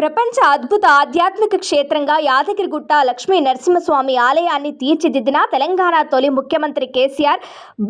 ప్రపంచ అద్భుత ఆధ్యాత్మిక క్షేత్రంగా యాదగిరిగుట్ట లక్ష్మీ నరసింహస్వామి ఆలయాన్ని తీర్చిదిద్దిన తెలంగాణ తొలి ముఖ్యమంత్రి కేసీఆర్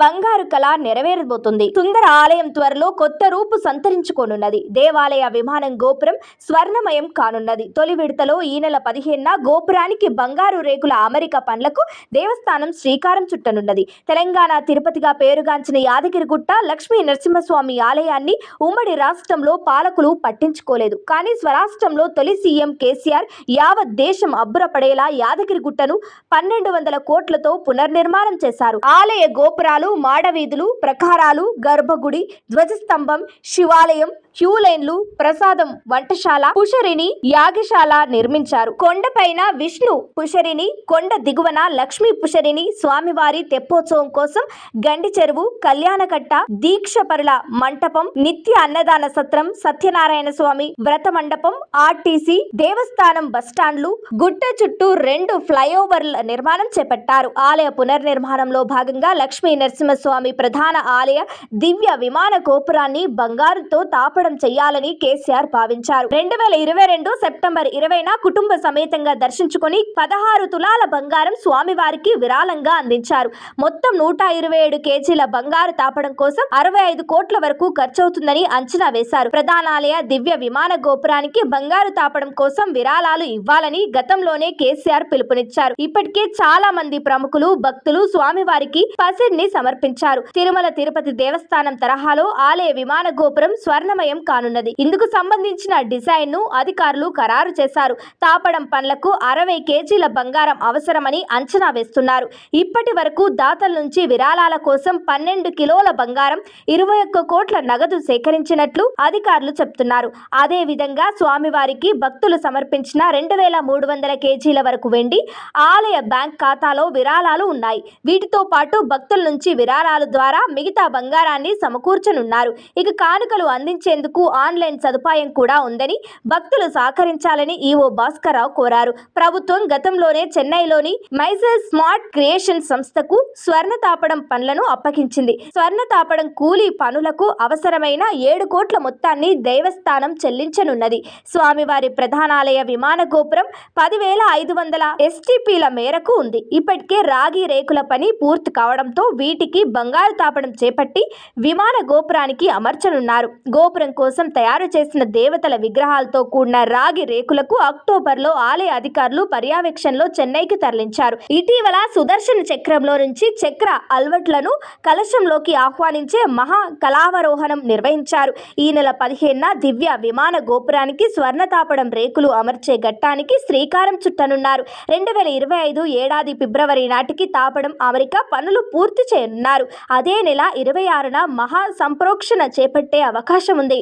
బంగారు కళ నెరవేరబోతుంది. సుందర ఆలయం త్వరలో కొత్త రూపు సంతరించుకోనున్నది. దేవాలయ విమానం గోపురం స్వర్ణమయం కానున్నది. తొలి విడతలో ఈ నెల పదిహేనున గోపురానికి బంగారు రేకుల అమరిక పనులకు దేవస్థానం శ్రీకారం చుట్టనున్నది. తెలంగాణ తిరుపతిగా పేరుగాంచిన యాదగిరిగుట్ట లక్ష్మీ నరసింహస్వామి ఆలయాన్ని ఉమ్మడి రాష్ట్రంలో పాలకులు పట్టించుకోలేదు. కానీ స్వరాష్ట్రం స్వరాష్ట్రంలో తొలి సీఎం కేసీఆర్ యావత్ దేశం అబ్బురపడేలా యాదగిరిగుట్టను పన్నెండు వందల కోట్లతో పునర్నిర్మాణం చేశారు. ఆలయ గోపురాలు మాడవీధులు ప్రకారాలు గర్భగుడి ధ్వజస్తంభం శివాలయం క్యూ లైన్లు ప్రసాదం వంటశాల పుషరిని యాగశాల నిర్మించారు. కొండపైన విష్ణు పుషరిని కొండ దిగువన లక్ష్మీ పుషరిని స్వామివారి తెప్పోత్సవం కోసం గండి చెరువు కళ్యాణకట్ట దీక్షపరుల మంటపం నిత్య అన్నదాన సత్రం సత్యనారాయణ స్వామి వ్రత మండపం ఆర్టీసీ దేవస్థానం బస్టాండ్లు గుట్ట చుట్టూ రెండు ఫ్లైఓవర్ల నిర్మాణం చేపట్టారు. ఆలయ పునర్నిర్మాణంలో భాగంగా లక్ష్మీ నరసింహస్వామి ప్రధాన ఆలయ దివ్య విమాన గోపురాన్ని బంగారుతో తాపడం చేయాలని కేసీఆర్ భావించారు. రెండు వేల ఇరవై రెండు సెప్టెంబర్ ఇరవైన కుటుంబ సమేతంగా దర్శించుకుని పదహారు తులాల బంగారం స్వామివారికి విరాళంగా అందించారు. మొత్తం నూట ఇరవై ఏడు కేజీల బంగారు తాపడం కోసం అరవై ఐదు కోట్ల వరకు ఖర్చవుతుందని అంచనా వేశారు. ప్రధానాలయ దివ్య విమాన గోపురానికి బంగారు తాపడం కోసం విరాళాలు ఇవ్వాలని గతంలోనే కేసీఆర్ పిలుపునిచ్చారు. ఇప్పటికే చాలా మంది ప్రముఖులు భక్తులు స్వామివారికి పసిడ్ని సమర్పించారు. తిరుమల తిరుపతి దేవస్థానం తరహాలో ఆలయ విమాన గోపురం స్వర్ణమయం కానున్నది. ఇందుకు సంబంధించిన డిజైన్ను అధికారులు ఖరారు చేశారు. తాపడం పనులకు అరవై కేజీల బంగారం అవసరమని అంచనా వేస్తున్నారు. ఇప్పటి వరకు దాతల నుంచి విరాళాల కోసం పన్నెండు కిలోల బంగారం ఇరవై ఒక్క కోట్ల నగదు సేకరించినట్లు అధికారులు చెప్తున్నారు. అదే విధంగా స్వామివారికి భక్తులు సమర్పించిన రెండు వేల మూడు వందల కేజీల వరకు వెండి ఆలయ బ్యాంక్ ఖాతాలో విరాళాలు ఉన్నాయి. వీటితో పాటు భక్తుల నుంచి విరాళాల ద్వారా మిగతా బంగారాన్ని సమకూర్చనున్నారు. ఇక కానుకలు అందించేందుకు ఆన్లైన్ సదుపాయం కూడా ఉందని భక్తులు సహకరించాలని ఈవో భాస్కర్రావు కోరారు. ప్రభుత్వం గతంలోనే చెన్నైలోని మైసెల్ స్మార్ట్ క్రియేషన్ సంస్థకు స్వర్ణ తాపడం పనులను అప్పగించింది. స్వర్ణ తాపడం కూలీ పనులకు అవసరమైన ఏడు కోట్ల మొత్తాన్ని దేవస్థానం చెల్లించనున్నది. స్వామివారి ప్రధానాలయ విమాన గోపురం పదివేల ఐదు వందల ఎస్టీపీల మేరకు ఉంది. ఇప్పటికే రాగి రేకుల పని పూర్తి కావడంతో వీటికి బంగారు తాపడం చేపట్టి విమాన గోపురానికి అమర్చనున్నారు. గోపురం కోసం తయారు చేసిన దేవతల విగ్రహాలతో కూడిన రాగి రేకులకు అక్టోబర్లో ఆలయ అధికారులు పర్యవేక్షణలో చెన్నైకి తరలించారు. ఇటీవల సుదర్శన చక్రంలో నుంచి చక్ర అల్వట్లను కలశంలోకి ఆహ్వానించే మహా కళావరోహణం నిర్వహించారు. ఈ నెల పదిహేనున దివ్య విమాన గోపురానికి స్వర్ణ తాపడం రేకులు అమర్చే ఘట్టానికి శ్రీకారం చుట్టనున్నారు. రెండు వేల ఇరవై ఐదు ఏడాది ఫిబ్రవరి నాటికి తాపడం అమెరికా పనులు పూర్తి చేయనున్నారు. అదే నెల ఇరవై ఆరున మహా సంప్రోక్షణ చేపట్టే అవకాశం ఉంది.